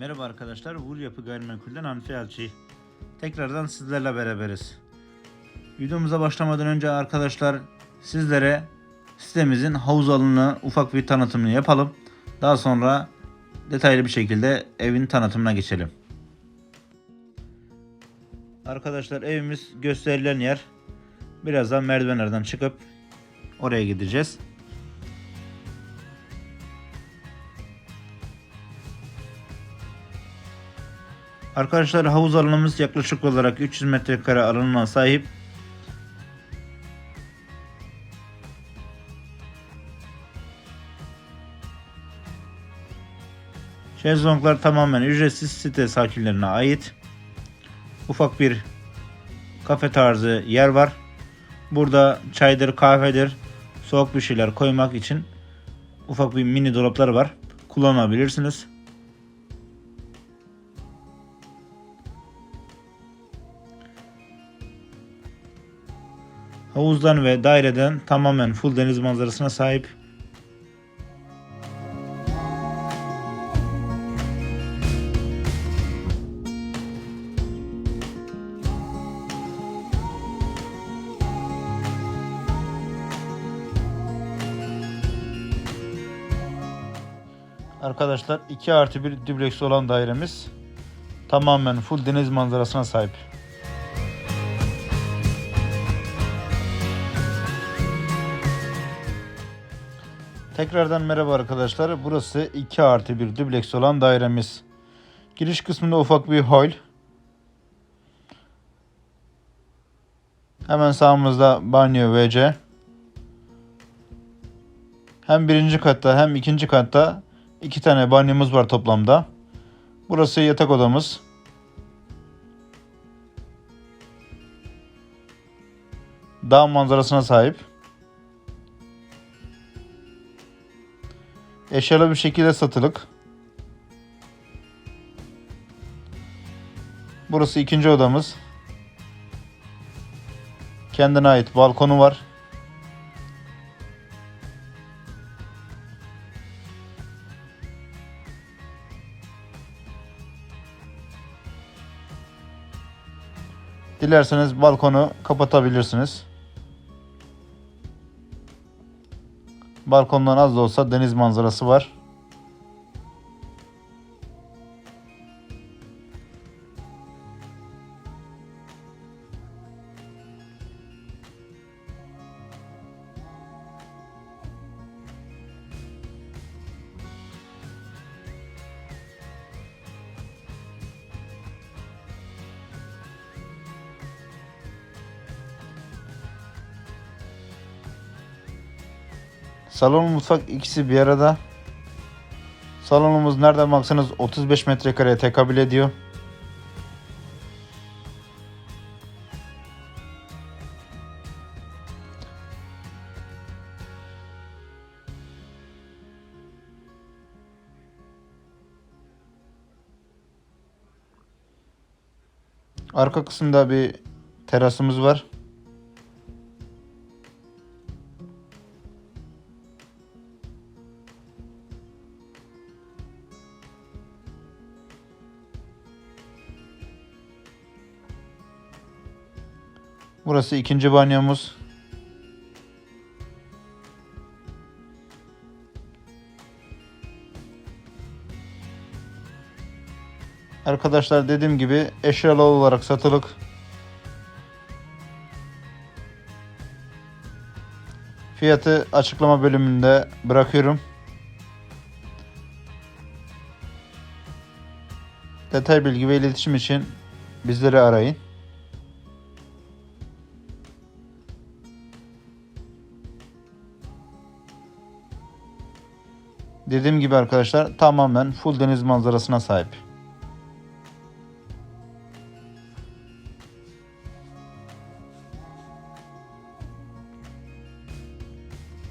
Merhaba arkadaşlar, Vur Yapı Gayrimenkul'den Hanife Elçi. Tekrardan sizlerle beraberiz. Videomuza başlamadan önce arkadaşlar sizlere sitemizin havuz alanını ufak bir tanıtımını yapalım. Daha sonra detaylı bir şekilde evin tanıtımına geçelim. Arkadaşlar evimiz gösterilen yer. Birazdan merdivenlerden çıkıp oraya gideceğiz. Arkadaşlar havuz alanımız yaklaşık olarak 300 metrekare alanına sahip. Şezlonglar tamamen ücretsiz site sakinlerine ait. Ufak bir kafe tarzı yer var. Burada çaydır, kahvedir, soğuk bir şeyler koymak için ufak bir mini dolaplar var. Kullanabilirsiniz. Havuzdan ve daireden tamamen full deniz manzarasına sahip. Arkadaşlar 2 artı 1 dubleks olan dairemiz tamamen full deniz manzarasına sahip. Tekrardan merhaba arkadaşlar. Burası 2 artı 1 dubleks olan dairemiz. Giriş kısmında ufak bir hol. Hemen sağımızda banyo WC. Hem birinci katta hem ikinci katta iki tane banyomuz var toplamda. Burası yatak odamız. Dağ manzarasına sahip. Eşyalı bir şekilde satılık. Burası ikinci odamız. Kendine ait balkonu var. Dilerseniz balkonu kapatabilirsiniz. Balkondan az da olsa deniz manzarası var. Salon mutfak ikisi bir arada. Salonumuz nereden baksanız 35 metrekareye tekabül ediyor. Arka kısımda bir terasımız var. Burası ikinci banyomuz. Arkadaşlar dediğim gibi eşyalı olarak satılık. Fiyatı açıklama bölümünde bırakıyorum. Detay bilgi ve iletişim için bizleri arayın. Dediğim gibi arkadaşlar tamamen full deniz manzarasına sahip.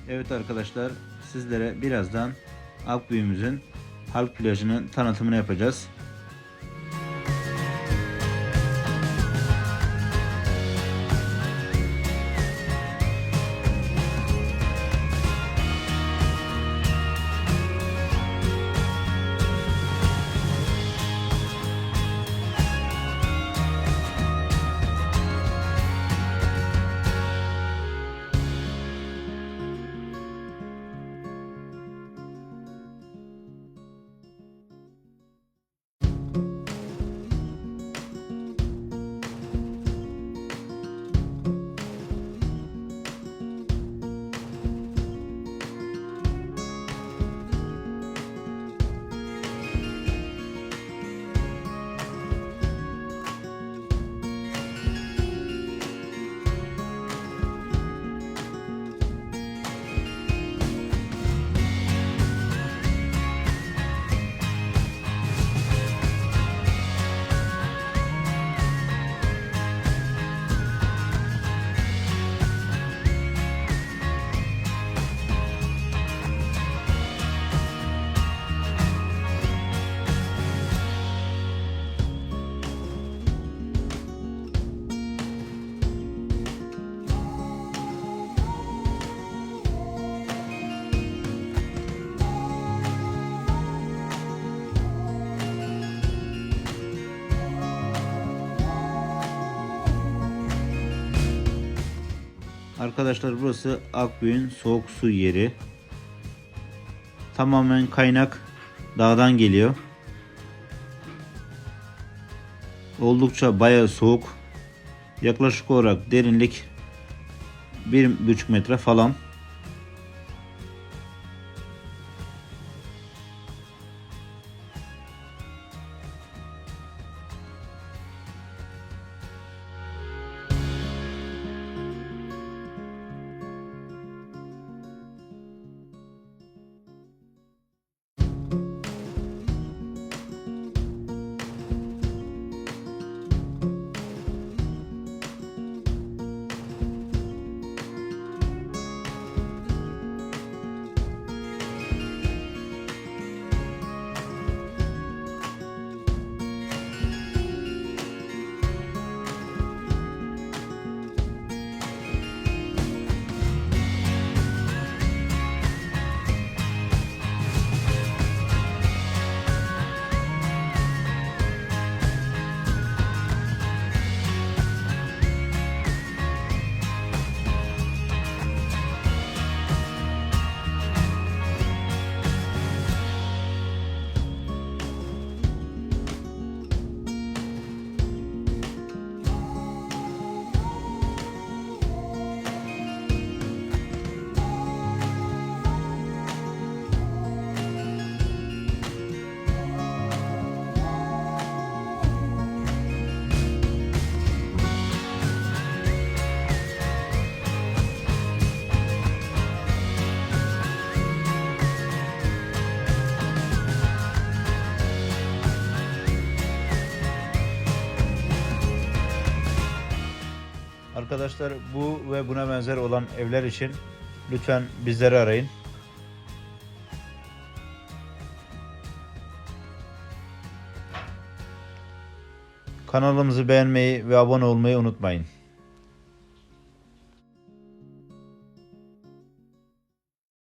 Evet arkadaşlar sizlere birazdan Akbüyümüzün halk plajının tanıtımını yapacağız. Arkadaşlar burası Akbüyün soğuk su yeri. Tamamen kaynak dağdan geliyor. Oldukça bayağı soğuk. Yaklaşık olarak derinlik 1,5 metre falan. Arkadaşlar bu ve buna benzer olan evler için lütfen bizleri arayın. Kanalımızı beğenmeyi ve abone olmayı unutmayın.